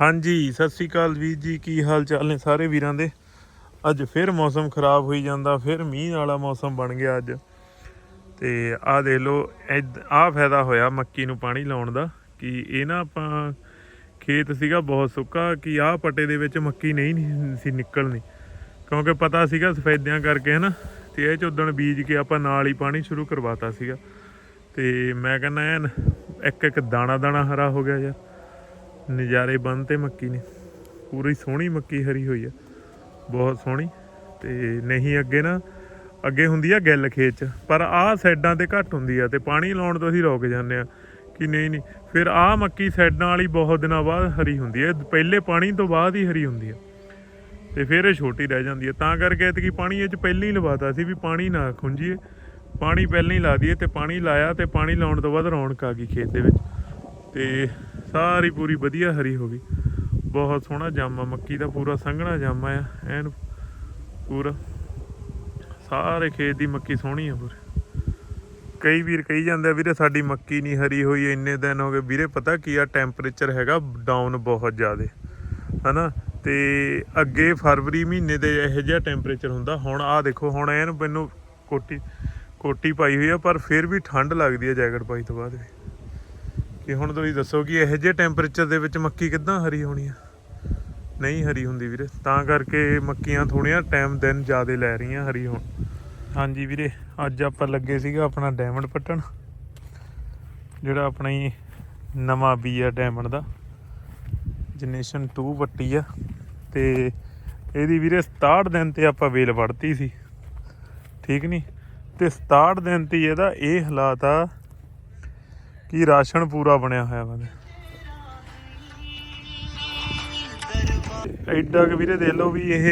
ਹਾਂਜੀ, ਸਤਿ ਸ੍ਰੀ ਅਕਾਲ ਵੀਰ ਜੀ, ਕੀ ਹਾਲ ਚਾਲ ਨੇ ਸਾਰੇ ਵੀਰਾਂ ਦੇ? ਅੱਜ ਫਿਰ ਮੌਸਮ ਖਰਾਬ ਹੋਈ ਜਾਂਦਾ, ਫਿਰ ਮੀਂਹ ਵਾਲਾ ਮੌਸਮ ਬਣ ਗਿਆ ਅੱਜ। ਤੇ ਆਹ ਦੇਖ ਲਓ ਆਹ ਫਾਇਦਾ ਹੋਇਆ ਮੱਕੀ ਨੂੰ ਪਾਣੀ ਲਾਉਣ ਦਾ, ਕਿ ਇਹ ਨਾ ਆਪਾਂ ਖੇਤ ਸੀਗਾ ਬਹੁਤ ਸੁੱਕਾ, ਕਿ ਆਹ ਪੱਟੇ ਦੇ ਵਿੱਚ ਮੱਕੀ ਨਹੀਂ ਸੀ ਨਿਕਲਣੀ। ਕਿਉਂਕਿ ਪਤਾ ਸੀਗਾ ਸਫੈਦਿਆਂ ਕਰਕੇ ਹਨਾ, ਤੇ ਇਹ ਚ ਉਦਣ ਬੀਜ ਕੇ ਆਪਾਂ ਨਾਲ ਹੀ ਪਾਣੀ ਸ਼ੁਰੂ ਕਰਵਾਤਾ ਸੀਗਾ। ਤੇ ਮੈਂ ਕਹਿੰਦਾ ਐਨ ਇੱਕ ਇੱਕ ਦਾਣਾ ਦਾਣਾ ਹਰਾ ਹੋ ਗਿਆ ਯਾਰ। ਨਜ਼ਾਰੇ ਬੰਨ ਤੇ ਮੱਕੀ ਨੇ। ਪੂਰੀ ਸੋਹਣੀ ਮੱਕੀ ਹਰੀ ਹੋਈ ਆ। ਬਹੁਤ ਸੋਹਣੀ। ਤੇ ਨਹੀਂ, ਅੱਗੇ ਨਾ, ਅੱਗੇ ਹੁੰਦੀ ਆ ਗਿੱਲ ਖੇਤ ਚ। ਪਰ ਆਹ ਸਾਈਡਾਂ ਤੇ ਘੱਟ ਹੁੰਦੀ ਆ ਤੇ ਪਾਣੀ ਲਾਉਣ ਤੋਂ ਅਸੀਂ ਰੋਕ ਜਾਂਦੇ ਆ ਕਿ ਨਹੀਂ ਨਹੀਂ। ਫਿਰ ਆਹ ਮੱਕੀ ਸਾਈਡਾਂ ਵਾਲੀ ਬਹੁਤ ਦਿਨਾਂ ਬਾਅਦ ਹਰੀ ਹੁੰਦੀ ਹੈ ਪਹਿਲੇ ਪਾਣੀ ਤੋਂ ਬਾਅਦ ਹੀ ਹਰੀ ਹੁੰਦੀ ਆ। ਤੇ ਫਿਰ ਇਹ ਛੋਟੀ ਰਹਿ ਜਾਂਦੀ ਹੈ ਤਾਂ ਕਰਕੇ ਐਤਕੀ ਪਾਣੀ ਇਹ ਚ ਪਹਿਲਾਂ ਹੀ ਲਵਾਤਾ ਸੀ ਵੀ ਪਾਣੀ ਨਾ ਖੁੰਝੀਏ। ਪਾਣੀ ਪਹਿਲਾਂ ਹੀ ਲਾ ਦਈਏ ਤੇ ਪਾਣੀ ਲਾਇਆ ਤੇ ਪਾਣੀ ਲਾਉਣ ਤੋਂ ਬਾਅਦ ਰੌਣਕ ਆ ਗਈ ਖੇਤ ਦੇ ਵਿੱਚ। ਤੇ ਸਾਰੀ ਪੂਰੀ ਵਧੀਆ ਹਰੀ ਹੋ ਗਈ। ਬਹੁਤ ਸੋਹਣਾ ਜਾਮਾ ਮੱਕੀ ਦਾ ਪੂਰਾ ਸੰਘਣਾ ਜਾਮਾ ਆ ਐਨ ਪੂਰਾ। ਸਾਰੇ ਖੇਤ ਦੀ ਮੱਕੀ ਸੋਹਣੀ ਆ ਪੂਰੀ। ਕਈ ਵੀਰ ਕਹੀ ਜਾਂਦੇ ਆ, ਵੀਰੇ ਸਾਡੀ ਮੱਕੀ ਨਹੀਂ ਹਰੀ ਹੋਈ, ਇੰਨੇ ਦਿਨ ਹੋ ਗਏ। ਵੀਰੇ ਪਤਾ ਕੀ ਆ ਟੈਂਪਰੇਚਰ ਹੈਗਾ ਡਾਊਨ ਬਹੁਤ ਜ਼ਿਆਦੇ, ਹਨਾ? ਤੇ ਅੱਗੇ ਫਰਵਰੀ ਮਹੀਨੇ ਦੇ ਇਹੋ ਜਿਹਾ ਟੈਂਪਰੇਚਰ ਹੁੰਦਾ। ਹੁਣ ਆ ਦੇਖੋ, ਹੁਣ ਐਨ ਮੈਨੂੰ ਕੋਟੀ ਕੋਟੀ ਪਾਈ ਹੋਈ ਆ, ਪਰ ਫਿਰ ਵੀ ਠੰਡ ਲੱਗਦੀ ਆ ਜੈਕਟ ਪਾਈ ਤੋਂ ਬਾਅਦ ਵੀ। ਕਿ ਹੁਣ ਤੁਸੀਂ ਦੱਸੋ ਕਿ ਇਹੋ ਜਿਹੇ ਟੈਂਪਰੇਚਰ ਦੇ ਵਿੱਚ ਮੱਕੀ ਕਿੱਦਾਂ ਹਰੀ ਹੋਣੀ ਆ? ਨਹੀਂ ਹਰੀ ਹੁੰਦੀ ਵੀਰੇ, ਤਾਂ ਕਰਕੇ ਮੱਕੀਆਂ ਥੋੜੀਆਂ ਟਾਈਮ ਦਿਨ ਜ਼ਿਆਦਾ ਲੈ ਰਹੀਆਂ ਹਰੀ ਹੋਣ। ਹਾਂਜੀ ਵੀਰੇ, ਅੱਜ ਆਪਾਂ ਲੱਗੇ ਸੀਗਾ ਆਪਣਾ ਡਾਇਮੰਡ ਪੱਟਣ, ਜਿਹੜਾ ਆਪਣਾ ਹੀ ਨਵਾਂ ਬੀ ਆ ਡਾਇਮੰਡ ਦਾ। ਜਨਰੇਸ਼ਨ 2 ਪੱਟੀ ਆ, ਤੇ ਇਹਦੀ ਵੀਰੇ 67 ਦਿਨ ਤੇ ਆਪਾਂ ਵੇਲ ਵੜਤੀ ਸੀ। ਠੀਕ ਨਹੀਂ ਤੇ 67 ਦਿਨ ਤੇ ਇਹਦਾ ਇਹ ਹਾਲਾਤ ਆ ਕਿ ਰਾਸ਼ਨ ਪੂਰਾ ਬਣਿਆ ਹੋਇਆ ਵਾ ਐਡਾ ਕਿ ਵੀਰੇ ਦੇਖ ਲਓ ਵੀ ਇਹ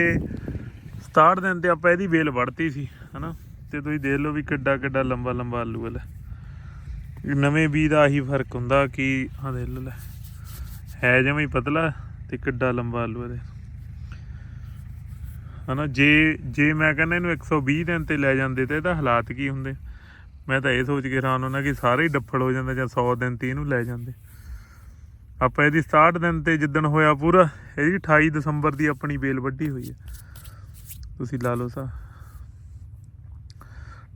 67 ਦਿਨ ਤੇ ਆਪਾਂ ਇਹਦੀ ਵੇਲ ਵੜਤੀ ਸੀ, ਹਨਾ? ਤੇ ਤੁਸੀਂ ਦੇਖ ਲਓ ਵੀ ਕਿੱਡਾ ਕਿੱਡਾ ਲੰਬਾ ਲੰਬਾ ਆਲੂ ਵਾਲਾ। ਨਵੇਂ ਬੀਜ ਦਾ ਆਹੀ ਫ਼ਰਕ ਹੁੰਦਾ ਕਿ ਹਾਂ ਦੇਖ ਲਓ ਲੈ, ਹੈ ਜਿਵੇਂ ਹੀ ਪਤਲਾ ਤੇ ਕਿੱਡਾ ਲੰਬਾ ਆਲੂ ਇਹਦੇ। ਹਨਾ, ਜੇ ਜੇ ਮੈਂ ਕਹਿੰਦਾ ਇਹਨੂੰ 120 ਦਿਨ ਤੇ ਲੈ ਜਾਂਦੇ ਤੇ ਇਹਦਾ ਹਾਲਾਤ ਕੀ ਹੁੰਦੇ? ਮੈਂ ਤਾਂ ਇਹ ਸੋਚ ਕੇ ਹੈਰਾਨ ਹੁੰਦਾ ਕਿ ਸਾਰੇ ਹੀ ਡੱਫੜ ਹੋ ਜਾਂਦੇ ਜਾਂ 100 ਦਿਨ ਤੇ ਇਹਨੂੰ ਲੈ ਜਾਂਦੇ। ਆਪਾਂ ਇਹਦੀ 67 ਦਿਨ ਤੇ ਜਿੱਦਣ ਹੋਇਆ ਪੂਰਾ, ਇਹਦੀ 28 ਦਸੰਬਰ ਦੀ ਆਪਣੀ ਬੇਲ ਵੱਢੀ ਹੋਈ ਹੈ। ਤੁਸੀਂ ਲਾ ਲਓ ਸਾ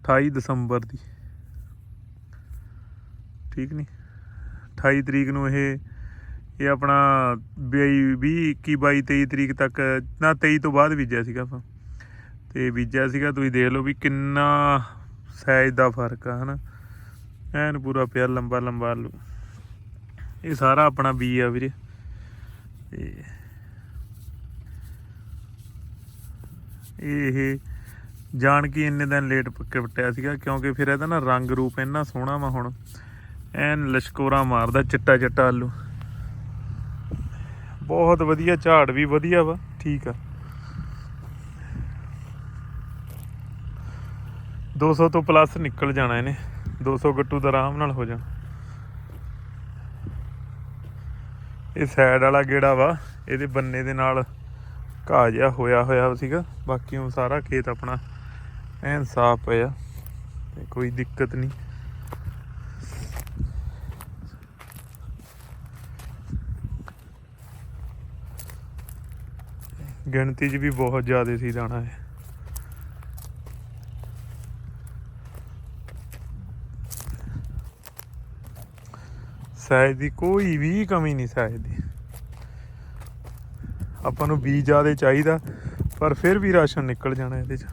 28 ਦਸੰਬਰ ਦੀ। ਠੀਕ ਨਹੀਂ 28 ਤਰੀਕ ਨੂੰ ਇਹ ਇਹ ਆਪਣਾ 22 20 21 22 23 ਤਰੀਕ ਤੱਕ, ਨਾ 23 ਤੋਂ ਬਾਅਦ ਬੀਜਿਆ ਸੀਗਾ ਆਪਾਂ। ਤੇ ਬੀਜਿਆ ਸੀਗਾ, ਤੁਸੀਂ ਦੇਖ ਲਓ ਵੀ ਕਿੰਨਾ ਸਾਈਜ਼ ਦਾ ਫ਼ਰਕ ਆ, ਹਨਾ। ਐਨ ਪੂਰਾ ਪਿਆ, ਲੰਬਾ ਲੰਬਾ ਆਲੂ। ਇਹ ਸਾਰਾ ਆਪਣਾ ਬੀ ਆ ਵੀਰੇ। ਤੇ ਇਹ ਜਾਣ ਕੇ ਇੰਨੇ ਦਿਨ ਲੇਟ ਪੱਕੇ ਵਟਿਆ ਸੀਗਾ, ਕਿਉਂਕਿ ਫਿਰ ਇਹਦਾ ਨਾ ਰੰਗ ਰੂਪ ਇੰਨਾ ਸੋਹਣਾ ਵਾ ਹੁਣ। ਐਨ ਲਸ਼ਕੋਰਾ ਮਾਰਦਾ, ਚਿੱਟਾ ਚਿੱਟਾ ਆਲੂ। ਬਹੁਤ ਵਧੀਆ ਝਾੜ ਵੀ ਵਧੀਆ ਵਾ, ਠੀਕ ਆ। 200 ਤੋਂ ਪਲੱਸ ਨਿਕਲ ਜਾਣਾ ਇਹਨੇ। 200 ਗੱਟੂ ਦਾ ਆਰਾਮ ਨਾਲ ਹੋ ਜਾਣਾ ਇਹ ਸਾਈਡ ਵਾਲਾ ਗੇੜਾ ਵਾ, ਇਹਦੇ ਬੰਨੇ ਦੇ ਨਾਲ ਘਾਹ ਜਿਹਾ ਹੋਇਆ ਹੋਇਆ ਸੀਗਾ। ਬਾਕੀ ਉਹ ਸਾਰਾ ਖੇਤ ਆਪਣਾ ਐਨ ਸਾਫ਼ ਪਿਆ, ਤੇ ਕੋਈ ਦਿੱਕਤ ਨਹੀਂ। ਗਿਣਤੀ 'ਚ ਵੀ ਬਹੁਤ ਜ਼ਿਆਦਾ ਸੀ ਦਾਣਾ ਹੈ ਸਾਈਜ਼ ਦੀ ਕੋਈ ਵੀ ਕਮੀ ਨਹੀਂ ਸਾਈਜ਼ ਦੀ। ਆਪਾਂ ਨੂੰ ਬੀਜ ਜ਼ਿਆਦਾ ਚਾਹੀਦਾ, ਪਰ ਫਿਰ ਵੀ ਰਾਸ਼ਨ ਨਿਕਲ ਜਾਣਾ ਇਹਦੇ 'ਚ।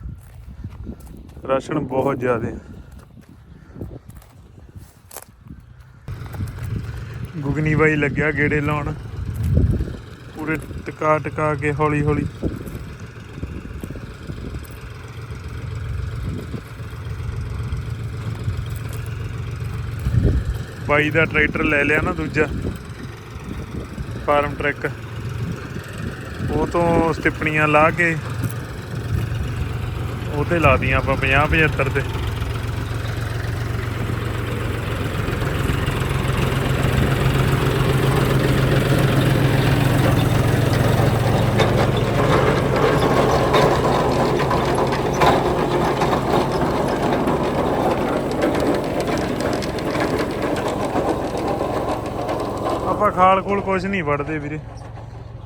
ਰਾਸ਼ਨ ਬਹੁਤ ਜ਼ਿਆਦਾ। ਗੁਗਨੀ ਬਾਈ ਲੱਗਿਆ ਗੇੜੇ ਲਾਉਣ। ਪੂਰੇ ਟਿਕਾ ਟਿਕਾ ਕੇ ਹੌਲੀ ਹੌਲੀ ਬਾਈ ਦਾ ਟਰੈਕਟਰ ਲੈ ਲਿਆ ਨਾ ਦੂਜਾ। Farmtrac. ਉਹ ਤੋਂ ਸਟਿਪਣੀਆਂ ਲਾ ਕੇ ਉਹ ਤੇ ਲਾ ਦੀਆਂ ਆਪਾਂ 50 75 ਤੇ ਆਪਾਂ ਖਾਲ ਕੋਲ ਕੁਝ ਨਹੀਂ ਵੜਦੇ ਵੀਰੇ।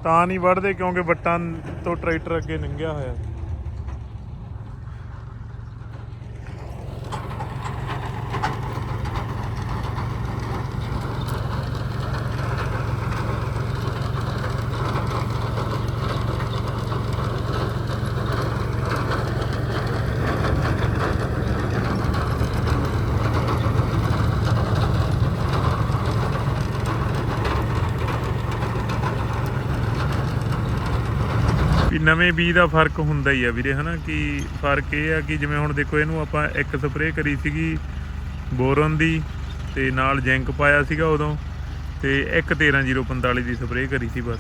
ਤਾਂ ਨਹੀਂ ਵੜਦੇ ਕਿਉਂਕਿ ਵੱਟਾਂ ਤੋਂ ਟਰੈਕਟਰ ਅੱਗੇ ਲੰਘਿਆ ਹੋਇਆ। ਵੀ ਨਵੇਂ ਬੀਜ ਦਾ ਫ਼ਰਕ ਹੁੰਦਾ ਹੀ ਆ ਵੀਰੇ, ਹਨਾ? ਕਿ ਫ਼ਰਕ ਇਹ ਆ ਕਿ ਜਿਵੇਂ ਹੁਣ ਦੇਖੋ, ਇਹਨੂੰ ਆਪਾਂ ਇੱਕ ਸਪਰੇਅ ਕਰੀ ਸੀਗੀ ਬੋਰਨ ਦੀ ਤੇ ਨਾਲ ਜ਼ਿੰਕ ਪਾਇਆ ਸੀਗਾ ਉਦੋਂ ਤੇ ਇੱਕ 13045 ਦੀ ਸਪਰੇਅ ਕਰੀ ਸੀ ਬਸ।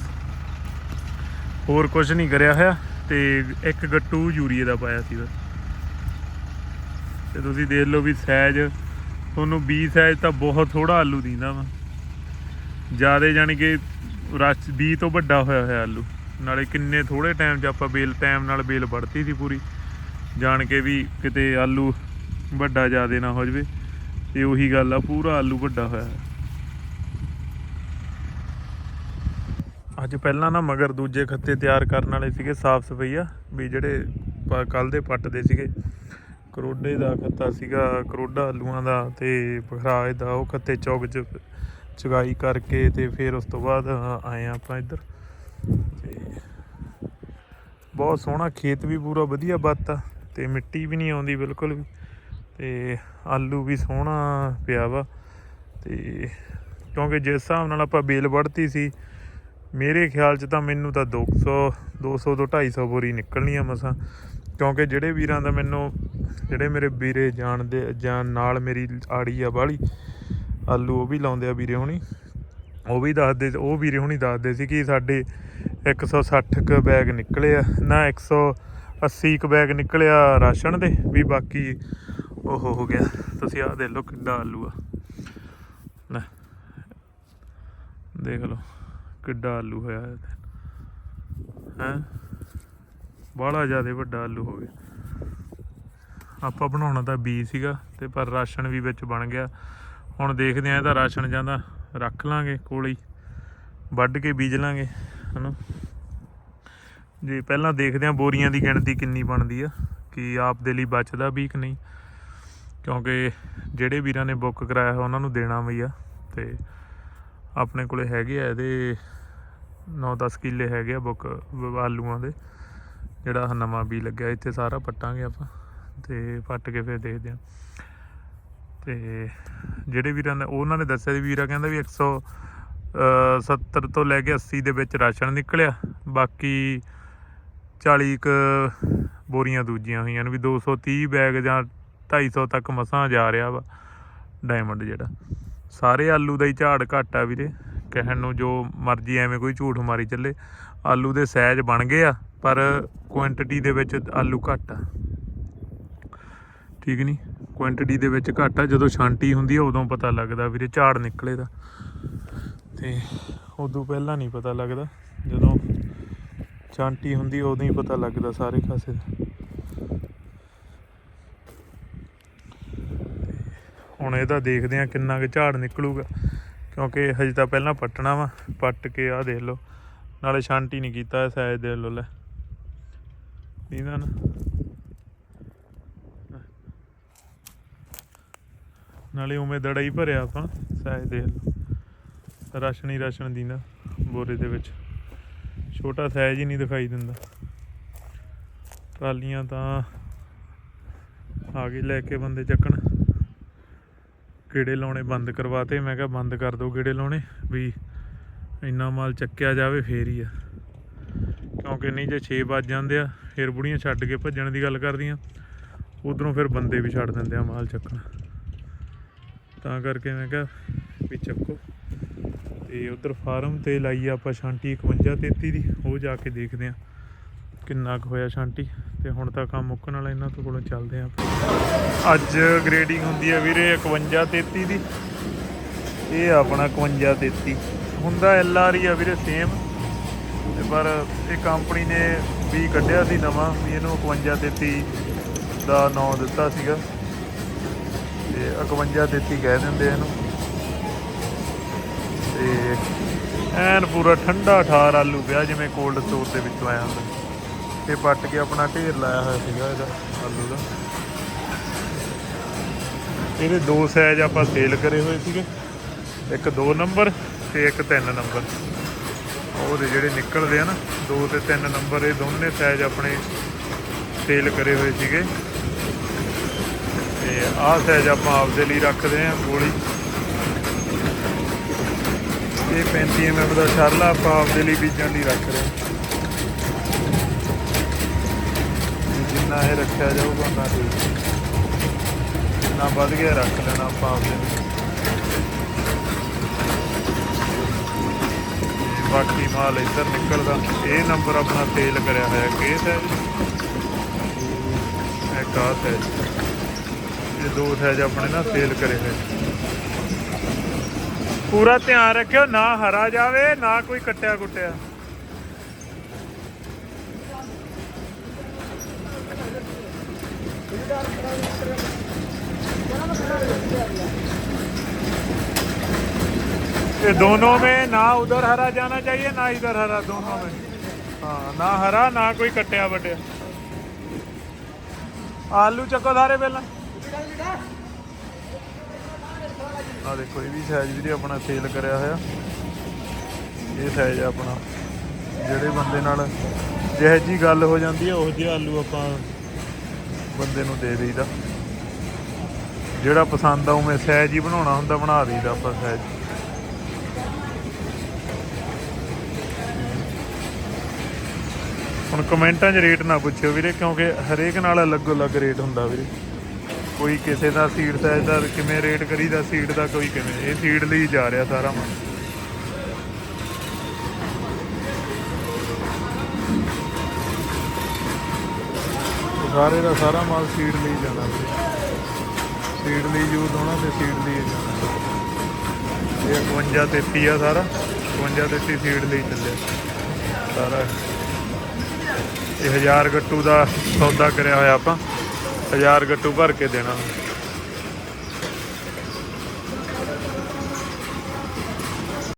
ਹੋਰ ਕੁਝ ਨਹੀਂ ਕਰਿਆ ਹੋਇਆ ਤੇ ਇੱਕ ਗੱਟੂ ਯੂਰੀਏ ਦਾ ਪਾਇਆ ਸੀ ਬਸ। ਤੇ ਤੁਸੀਂ ਦੇਖ ਲਓ ਵੀ ਸਾਈਜ਼ ਤੁਹਾਨੂੰ ਬੀ ਸਾਈਜ਼ ਤਾਂ ਬਹੁਤ ਥੋੜਾ ਆਲੂ ਦਿੰਦਾ ਵਾ। ਜ਼ਿਆਦਾ ਜਾਣੀ ਕਿ ਰਸ, ਬੀ ਤੋਂ ਵੱਡਾ ਹੋਇਆ ਹੋਇਆ ਆਲੂ। ਨਾਲੇ ਕਿੰਨੇ ਥੋੜੇ ਟਾਈਮ 'ਚ ਆਪਾਂ ਬੇਲ ਟਾਈਮ ਨਾਲ ਬੇਲ ਵੜਤੀ ਸੀ ਪੂਰੀ। ਜਾਣ ਕੇ ਵੀ ਕਿਤੇ ਆਲੂ ਵੱਡਾ ਜਿਆਦੇ ਨਾ ਹੋ ਜਵੇ। ਤੇ ਉਹੀ ਗੱਲ ਆ, ਪੂਰਾ ਆਲੂ ਵੱਡਾ ਹੋਇਆ ਅੱਜ ਪਹਿਲਾਂ ਨਾ ਮਗਰ ਦੂਜੇ ਖੱਤੇ ਤਿਆਰ ਕਰਨ ਵਾਲੇ ਸੀਗੇ, ਸਾਫ਼ ਸਫਾਈਆ ਵੀ ਜਿਹੜੇ ਕੱਲ ਦੇ ਪੱਟਦੇ ਸੀਗੇ। ਕਰੋਡੇ ਦਾ ਖੱਤਾ ਸੀਗਾ, ਕਰੋਡਾ ਆਲੂਆਂ ਦਾ ਤੇ ਪਖਰਾਜ ਦਾ ਉਹ ਖੱਤੇ ਚੌਕ ਚ ਚੁਗਾਈ ਕਰਕੇ ਤੇ ਫਿਰ ਉਸ ਤੋਂ ਬਾਅਦ ਆਏ ਆ ਆਪਾਂ ਇੱਧਰ। ਤੇ ਬਹੁਤ ਸੋਹਣਾ ਖੇਤ ਵੀ ਪੂਰਾ ਵਧੀਆ ਬੱਤ ਆ ਤੇ ਮਿੱਟੀ ਵੀ ਨਹੀਂ ਆਉਂਦੀ ਬਿਲਕੁਲ ਵੀ। ਤੇ ਆਲੂ ਵੀ ਸੋਹਣਾ ਪਿਆ ਵਾ। ਤੇ ਕਿਉਂਕਿ ਜਿਸ ਹਿਸਾਬ ਨਾਲ ਆਪਾਂ ਬੇਲ ਵੜਤੀ ਸੀ, ਮੇਰੇ ਖਿਆਲ 'ਚ ਤਾਂ ਮੈਨੂੰ ਤਾਂ 200 200 ਤੋਂ 250 ਬੋਰੀ ਨਿਕਲਣੀ ਆ ਮਸਾਂ। ਕਿਉਂਕਿ ਜਿਹੜੇ ਵੀਰਾਂ ਦਾ ਮੈਨੂੰ, ਜਿਹੜੇ ਮੇਰੇ ਵੀਰੇ ਜਾਣਦੇ, ਜਾਂ ਨਾਲ ਮੇਰੀ ਆੜੀ ਆ ਬਾਹਲੀ ਆਲੂ ਉਹ ਵੀ ਲਾਉਂਦੇ ਆ ਵੀਰੇ ਹੁਣੀ। ਉਹ ਵੀ ਦੱਸਦੇ, ਉਹ ਵੀਰੇ ਹੁਣੀ ਦੱਸਦੇ ਸੀ ਕਿ ਸਾਡੇ 160 ਕ ਬੈਗ ਨਿਕਲੇ ਆ ਨਾ 180 ਕ ਬੈਗ ਨਿਕਲਿਆ ਰਾਸ਼ਨ ਦੇ, ਵੀ ਬਾਕੀ ਉਹ ਹੋ ਗਿਆ। ਤੁਸੀਂ ਆਹ ਦੇਖ ਲਓ ਕਿੱਡਾ ਆਲੂ ਆ। ਲੈ, ਦੇਖ ਲਓ ਕਿੱਡਾ ਆਲੂ ਹੋਇਆ ਹੈ? ਬਾਹਲਾ ਜ਼ਿਆਦਾ ਵੱਡਾ ਆਲੂ ਹੋ ਗਿਆ। ਆਪਾਂ ਬਣਾਉਣਾ ਤਾਂ ਬੀ ਸੀਗਾ, ਤੇ ਪਰ ਰਾਸ਼ਨ ਵੀ ਵਿੱਚ ਬਣ ਗਿਆ। ਹੁਣ ਦੇਖਦੇ ਆ ਇਹਦਾ ਰਾਸ਼ਨ ਜਾਂਦਾ ਰੱਖ ਲਾਂਗੇ ਕੋਲ ਹੀ, ਵੱਢ ਕੇ ਬੀਜ ਲਾਂਗੇ। ਹਨਾ? ਜੇ, ਪਹਿਲਾਂ ਦੇਖਦੇ ਆ ਬੋਰੀਆਂ ਦੀ ਗਿਣਤੀ ਕਿੰਨੀ ਬਣਦੀ ਆ, ਕਿ ਆਪ ਦੇ ਲਈ ਬਚਦਾ ਵੀ ਕਿ ਨਹੀਂ। ਕਿਉਂਕਿ ਜਿਹੜੇ ਵੀਰਾਂ ਨੇ ਬੁੱਕ ਕਰਾਇਆ ਹੈ ਉਹਨਾਂ ਨੂੰ ਦੇਣਾ ਵੀ ਆ ਤੇ ਆਪਣੇ ਕੋਲੇ ਹੈਗੇ ਆ ਇਹਦੇ 9-10 ਕਿੱਲੇ ਹੈਗੇ ਆ ਬੁੱਕ ਆਲੂਆਂ ਦੇ, ਜਿਹੜਾ ਨਵਾਂ ਬੀ ਲੱਗਿਆ, ਇੱਥੇ ਸਾਰਾ ਪੱਟਾਂਗੇ ਆਪਾਂ ਤੇ ਪੱਟ ਕੇ ਫਿਰ ਦੇਖਦੇ ਆ ਤੇ ਜਿਹੜੇ ਵੀਰਾਂ ਨੇ, ਉਹਨਾਂ ਨੇ ਦੱਸਿਆ ਸੀ ਵੀਰਾ ਕਹਿੰਦਾ ਵੀ 170 ਤੋਂ ਲੈ ਕੇ 80 ਦੇ ਵਿੱਚ ਰਾਸ਼ਨ ਨਿਕਲਿਆ। ਬਾਕੀ 40 ਕ ਬੋਰੀਆਂ ਦੂਜੀਆਂ ਹੋਈਆਂ ਨੇ ਵੀ 230 ਬੈਗ ਜਾਂ 250 ਤੱਕ ਮਸਾਂ ਜਾ ਰਿਹਾ ਵਾ ਡਾਇਮੰਡ ਜਿਹੜਾ। ਸਾਰੇ ਆਲੂ ਦਾ ਹੀ ਝਾੜ ਘੱਟ ਆ ਵੀਰੇ। ਕਹਿਣ ਨੂੰ ਜੋ ਮਰਜ਼ੀ ਐਵੇਂ ਕੋਈ ਝੂਠ ਮਾਰੀ ਚੱਲੇ। ਆਲੂ ਦੇ ਸਾਈਜ਼ ਬਣ ਗਏ ਆ, ਪਰ ਕੁਆਂਟੀਟੀ ਦੇ ਵਿੱਚ ਆਲੂ ਘੱਟ ਆ। ਠੀਕ ਨਹੀਂ ਕੁਆਂਟੀਟੀ ਦੇ ਵਿੱਚ ਘੱਟ ਆ। ਜਦੋਂ ਛਾਂਟੀ ਹੁੰਦੀ ਆ, ਉਦੋਂ ਪਤਾ ਲੱਗਦਾ ਵੀਰੇ ਝਾੜ ਨਿਕਲੇ ਦਾ। ਤੇ ਉਦੋਂ ਪਹਿਲਾਂ ਨਹੀਂ ਪਤਾ ਲੱਗਦਾ। ਜਦੋਂ ਛਾਂਟੀ ਹੁੰਦੀ, ਉਦੋਂ ਹੀ ਪਤਾ ਲੱਗਦਾ ਸਾਰੇ ਕਾਸੇ ਦਾ। ਹੁਣ ਇਹਦਾ ਦੇਖਦੇ ਆ ਕਿੰਨਾ ਕੁ ਝਾੜ ਨਿਕਲੂਗਾ, ਕਿਉਂਕਿ ਹਜੇ ਤਾਂ ਪਹਿਲਾਂ ਪੱਟਣਾ ਵਾ, ਪੱਟ ਕੇ ਆਹ ਦੇਖ ਲਓ। ਨਾਲੇ ਛਾਂਟੀ ਨਹੀਂ ਕੀਤਾ ਸਾਇਦ ਦੇ ਲਓ ਲੈ। ਇਹਨਾਂ ਨਾ। ਨਾਲੇ ਉਵੇਂ ਦੜਾ ਹੀ ਭਰਿਆ ਆਪਾਂ, ਸਾਇਦ ਦੇਖ ਲਓ। ਰਾਸ਼ਨ ਹੀ ਰਾਸ਼ਨ ਦੀ ਨਾ ਬੋਰੇ ਦੇ ਵਿੱਚ। ਛੋਟਾ ਸਾਈਜ਼ ਹੀ ਨਹੀਂ ਦਿਖਾਈ ਦਿੰਦਾ। ਟਰਾਲੀਆਂ ਤਾਂ ਆ ਗਏ ਲੈ ਕੇ ਬੰਦੇ ਚੱਕਣ। ਕੀੜੇ ਲਾਉਣੇ ਬੰਦ ਕਰਵਾਤੇ। ਮੈਂ ਕਿਹਾ ਬੰਦ ਕਰ ਦਿਓ ਕੀੜੇ ਲਾਉਣੇ ਵੀ ਇੰਨਾ ਮਾਲ ਚੱਕਿਆ ਜਾਵੇ ਫੇਰ ਹੀ ਆ। ਕਿਉਂਕਿ ਨਹੀਂ ਜੇ 6 ਵੱਜ ਜਾਂਦੇ ਆ, ਫਿਰ ਬੁੜੀਆਂ ਛੱਡ ਕੇ ਭੱਜਣ ਦੀ ਗੱਲ ਕਰਦੀਆਂ। ਉਧਰੋਂ ਫਿਰ ਬੰਦੇ ਵੀ ਛੱਡ ਦਿੰਦੇ ਆ ਮਾਲ ਚੱਕਣ। ਤਾਂ ਕਰਕੇ ਮੈਂ ਕਿਹਾ ਵੀ ਚੱਕੋ। ਤੇ ਉਧਰ ਫਾਰਮ ਤੇ ਲਾਈ ਆ ਆਪਾਂ ਸ਼ਾਂਟੀ 51 33 ਦੀ, ਉਹ ਜਾ ਕੇ ਦੇਖਦੇ ਆ ਕਿੰਨਾ ਕੁ ਹੋਇਆ ਸ਼ਾਂਟੀ ਤੇ ਹੁਣ ਤਾਂ ਕੰਮ ਮੁੱਕਣ ਵਾਲਾ ਇਹਨਾਂ ਤੋਂ ਕੋਲੋਂ ਚੱਲਦੇ ਆ ਅੱਜ ਗ੍ਰੇਡਿੰਗ ਹੁੰਦੀ ਆ ਵੀਰੇ 51 33 ਦੀ। ਇਹ ਆਪਣਾ 51 33 ਹੁੰਦਾ ਐਲ ਆਰ ਹੀ ਆ ਵੀਰੇ ਸੇਮ ਤੇ ਪਰ ਇਹ ਕੰਪਨੀ ਨੇ ਵੀ ਕੱਢਿਆ ਸੀ ਨਵਾਂ, ਵੀ ਇਹਨੂੰ 51 33 ਦਾ ਨਾਂ ਦਿੱਤਾ ਸੀਗਾ। ਤੇ 51 33 ਕਹਿ ਦਿੰਦੇ ਇਹਨੂੰ। ਤੇ ਐਨ ਪੂਰਾ ਠੰਡਾ ਠਾਰ ਆਲੂ ਪਿਆ, ਜਿਵੇਂ ਕੋਲਡ ਸਟੋਰ ਦੇ ਵਿੱਚੋਂ ਆਇਆ ਹੁੰਦਾ। ਇਹ ਪੱਟ ਕੇ ਆਪਣਾ ਢੇਰ ਲਾਇਆ ਹੋਇਆ ਸੀਗਾ ਇਹਦਾ ਆਲੂ ਦਾ। ਇਹਦੇ ਦੋ ਸਾਈਜ਼ ਆਪਾਂ ਸੇਲ ਕਰੇ ਹੋਏ ਸੀਗੇ। ਇੱਕ 2 ਨੰਬਰ ਤੇ ਇੱਕ 3 ਨੰਬਰ ਉਹਦੇ ਜਿਹੜੇ ਨਿਕਲਦੇ ਆ ਨਾ 2 ਤੇ 3 ਨੰਬਰ ਇਹ ਦੋਨੇ ਸਾਈਜ਼ ਆਪਣੇ ਸੇਲ ਕਰੇ ਹੋਏ ਸੀਗੇ। ਤੇ ਆਹ ਸਾਈਜ਼ ਆਪਾਂ ਆਪਦੇ ਲਈ ਰੱਖਦੇ ਆ ਗੋਲੀ। ਇਹ 35 mm ਦਾ ਸ਼ਰਲਾ ਆਪਾਂ ਆਪਦੇ ਲਈ ਬੀਜਣ ਲਈ ਰੱਖ ਰਹੇ ਹਾਂ। ਜਿੰਨਾ ਇਹ ਰੱਖਿਆ ਜਾਊਗਾ, ਉਹਨਾਂ ਠੀਕ ਜਿੰਨਾ ਵੱਧ ਗਿਆ ਰੱਖ ਲੈਣਾ ਆਪਾਂ ਆਪਦੇ ਲਈ। ਬਾਕੀ ਮਾਲ ਇੱਧਰ ਨਿਕਲਦਾ। ਇਹ ਨੰਬਰ ਆਪਣਾ ਤੇਲ ਕਰਿਆ ਹੋਇਆ ਕੇਸ ਹੈ ਇਹ ਕਾਸ ਹੈ ਇਹ ਦੋ ਸਾਈਜ਼ ਆਪਣੇ ਨਾ ਤੇਲ ਕਰੇ ਹੋਏ। ਪੂਰਾ ਧਿਆਨ ਰੱਖਿਓ ਨਾ ਹਰਾ ਜਾਵੇ ਨਾ ਕੋਈ ਕੱਟਿਆ ਕੁੱਟਿਆ ये दोनों में ना उधर हरा जाना चाहिए ना इधर हरा दोनों में हाँ ना हरा ना कोई कट्टिया बटिया ਆਲੂ ਚੱਕੋ ਸਾਰੇ ਪਹਿਲਾਂ ਆ ਦੇਖੋ, ਇਹ ਵੀ ਸਾਈਜ਼ ਵੀਰੇ ਆਪਣਾ ਸੇਲ ਕਰਿਆ ਹੋਇਆ। ਇਹ ਸਾਈਜ਼ ਆਪਣਾ। ਜਿਹੜੇ ਬੰਦੇ ਨਾਲ ਜਿਹੇ ਜੀ ਗੱਲ ਹੋ ਜਾਂਦੀ ਹੈ ਉਹ ਜਿਹੇ ਆਲੂ ਆਪਾਂ ਬੰਦੇ ਨੂੰ ਦੇ ਦੇਈਦਾ। ਜਿਹੜਾ ਪਸੰਦ ਆ, ਉਵੇਂ ਸਾਈਜ਼ ਹੀ ਬਣਾਉਣਾ ਹੁੰਦਾ, ਬਣਾ ਦੇਈਦਾ ਆਪਾਂ ਸਾਈਜ਼। ਹੁਣ ਕਮੈਂਟਾਂ 'ਚ ਰੇਟ ਨਾ ਪੁੱਛਿਓ ਵੀਰੇ, ਕਿਉਂਕਿ ਹਰੇਕ ਨਾਲ ਅਲੱਗ-ਅਲੱਗ ਰੇਟ ਹੁੰਦਾ ਵੀਰੇ। ਕੋਈ ਕਿਸੇ ਦਾ ਸੀਡ ਸਾਈਜ਼ ਦਾ ਕਿਵੇਂ ਰੇਟ ਕਰੀਦਾ ਸੀਡ ਦਾ ਕੋਈ ਕਿਵੇਂ? ਇਹ ਸੀਡ ਲਈ ਜਾ ਰਿਹਾ ਸਾਰਾ ਮਾਲ। ਸਾਰੇ ਦਾ ਸਾਰਾ ਮਾਲ ਸੀਡ ਲਈ ਜਾਣਾ ਵੀਰੇ ਸੀਡ ਲਈ ਯੂਜ਼ ਹੋਣਾ ਤੇ ਸੀਡ ਲਈ ਜਾਣਾ। ਇਹ 51 33 ਆ ਸਾਰਾ। 51 33 ਸੀਡ ਲਈ ਚੱਲਿਆ। ਸਾਰਾ। ਇਹ 1000 ਗੱਟੂ ਦਾ ਸੌਦਾ ਕਰਿਆ ਹੋਇਆ ਆਪਾਂ। 1000 ਗੱਟੂ ਭਰ ਕੇ ਦੇਣਾ।